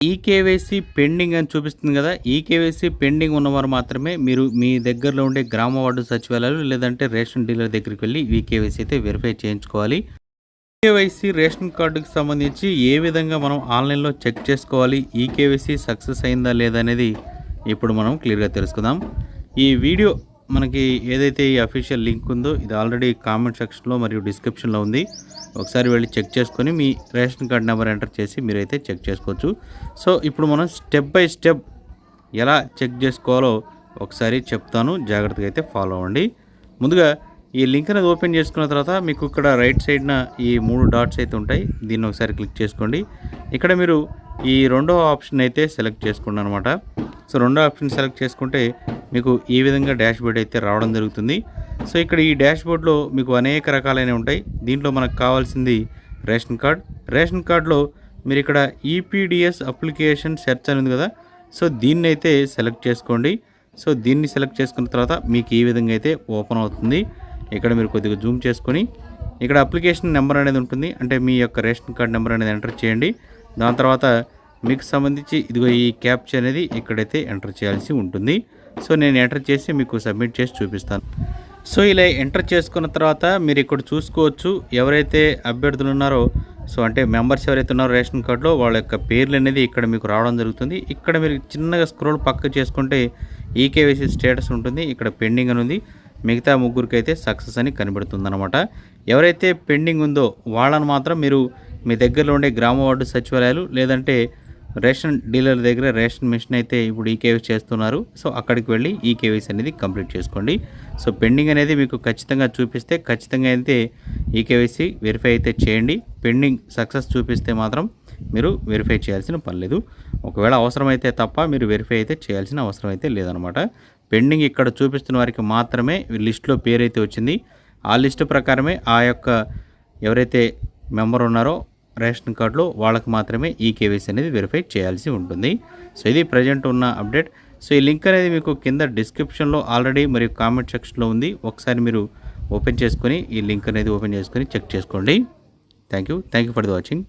EKYC pending అని చూపిస్తుంది కదా ఈకేవైసీ పెండింగ్ ఉన్నవారు మాత్రమే మీరు మీ దగ్గరలో ఉండే గ్రామ వార్డు సచివాలయాలు లేదంటే రేషన్ డీలర్ దగ్గరికి వెళ్ళి ఈకేవైసీ అయితే వెరిఫై చేయించుకోవాలి. ఈకేవైసీ రేషన్ కార్డుకి సంబంధించి ఏ విధంగా మనం ఆన్లైన్లో చెక్ చేసుకోవాలి ఈకేవైసీ సక్సెస్ అయిందా లేదా అనేది ఇప్పుడు మనం క్లియర్గా తెలుసుకుందాం. ఈ వీడియో మనకి ఏదైతే ఈ అఫీషియల్ లింక్ ఉందో ఇది ఆల్రెడీ కామెంట్ సెక్షన్లో మరియు డిస్క్రిప్షన్లో ఉంది. ఒకసారి వెళ్ళి చెక్ చేసుకొని మీ రేషన్ కార్డ్ నెంబర్ ఎంటర్ చేసి మీరైతే చెక్ చేసుకోవచ్చు. సో ఇప్పుడు మనం స్టెప్ బై స్టెప్ ఎలా చెక్ చేసుకోవాలో ఒకసారి చెప్తాను. జాగ్రత్తగా అయితే ఫాలో అవ్వండి. ముందుగా ఈ లింక్ అనేది ఓపెన్ చేసుకున్న తర్వాత మీకు ఇక్కడ రైట్ సైడ్న ఈ మూడు డాట్స్ అయితే ఉంటాయి. దీన్ని ఒకసారి క్లిక్ చేసుకోండి. ఇక్కడ మీరు ఈ రెండో ఆప్షన్ అయితే సెలెక్ట్ చేసుకోండి అనమాట సో రెండో ఆప్షన్ సెలెక్ట్ చేసుకుంటే మీకు ఈ విధంగా డాష్ బోర్డ్ అయితే రావడం జరుగుతుంది. సో ఇక్కడ ఈ డాష్ బోర్డ్లో మీకు అనేక రకాలైనవి ఉంటాయి. దీంట్లో మనకు కావాల్సింది రేషన్ కార్డ్. రేషన్ కార్డులో మీరు ఇక్కడ ఈపీడిఎస్ అప్లికేషన్ సెర్చ్ అని ఉంది కదా. సో దీన్ని అయితే సెలెక్ట్ చేసుకోండి. సో దీన్ని సెలెక్ట్ చేసుకున్న తర్వాత మీకు ఈ విధంగా అయితే ఓపెన్ అవుతుంది. ఇక్కడ మీరు కొద్దిగా జూమ్ చేసుకొని ఇక్కడ అప్లికేషన్ నెంబర్ అనేది ఉంటుంది. అంటే మీ యొక్క రేషన్ కార్డ్ నెంబర్ అనేది ఎంటర్ చేయండి. దాని తర్వాత మీకు సంబంధించి ఇదిగో ఈ క్యాప్చర్ అనేది ఇక్కడైతే ఎంటర్ చేయాల్సి ఉంటుంది. సో నేను ఎంటర్ చేసి మీకు సబ్మిట్ చేసి చూపిస్తాను. సో ఇలా ఎంటర్ చేసుకున్న తర్వాత మీరు ఇక్కడ చూసుకోవచ్చు ఎవరైతే అభ్యర్థులు ఉన్నారో సో అంటే మెంబర్స్ ఎవరైతే ఉన్నారో రేషన్ కార్డులో వాళ్ళ యొక్క పేర్లు అనేది ఇక్కడ మీకు రావడం జరుగుతుంది. ఇక్కడ మీరు చిన్నగా స్క్రోల్ పక్క చేసుకుంటే ఈకేవైసీ స్టేటస్ ఉంటుంది ఇక్కడ పెండింగ్ అని ఉంది. మిగతా ముగ్గురికి అయితే సక్సెస్ అని కనబడుతుంది అనమాట ఎవరైతే పెండింగ్ ఉందో వాళ్ళని మాత్రం మీరు మీ దగ్గరలో ఉండే గ్రామ వార్డు సచివాలయాలు లేదంటే రేషన్ డీలర్ దగ్గర రేషన్ మిషన్ అయితే ఇప్పుడు ఈకేవీస్ చేస్తున్నారు. సో అక్కడికి వెళ్ళి ఈకేవీస్ అనేది కంప్లీట్ చేసుకోండి. సో పెండింగ్ అనేది మీకు ఖచ్చితంగా చూపిస్తే ఖచ్చితంగా అయితే ఈకేవైసీ వెరిఫై అయితే చేయండి. పెండింగ్ సక్సెస్ చూపిస్తే మాత్రం మీరు వెరిఫై చేయాల్సిన పని లేదు. ఒకవేళ అవసరమైతే తప్ప మీరు వెరిఫై అయితే చేయాల్సిన అవసరం అయితే లేదనమాట. పెండింగ్ ఇక్కడ చూపిస్తున్న వారికి మాత్రమే లిస్ట్లో పేరు అయితే వచ్చింది. ఆ లిస్టు ప్రకారమే ఆ యొక్క ఎవరైతే మెంబర్ ఉన్నారో రేషన్ కార్డులో వాళ్ళకి మాత్రమే ఈ కేవైసీ అనేది వెరిఫై చేయాల్సి ఉంటుంది. సో ఇది ప్రజెంట్ ఉన్న అప్డేట్. సో ఈ లింక్ అనేది మీకు కింద డిస్క్రిప్షన్లో ఆల్రెడీ మరియు కామెంట్ సెక్షన్లో ఉంది. ఒకసారి మీరు ఓపెన్ చేసుకొని ఈ లింక్ అనేది ఓపెన్ చేసుకొని చెక్ చేసుకోండి. Thank you thank you for the watching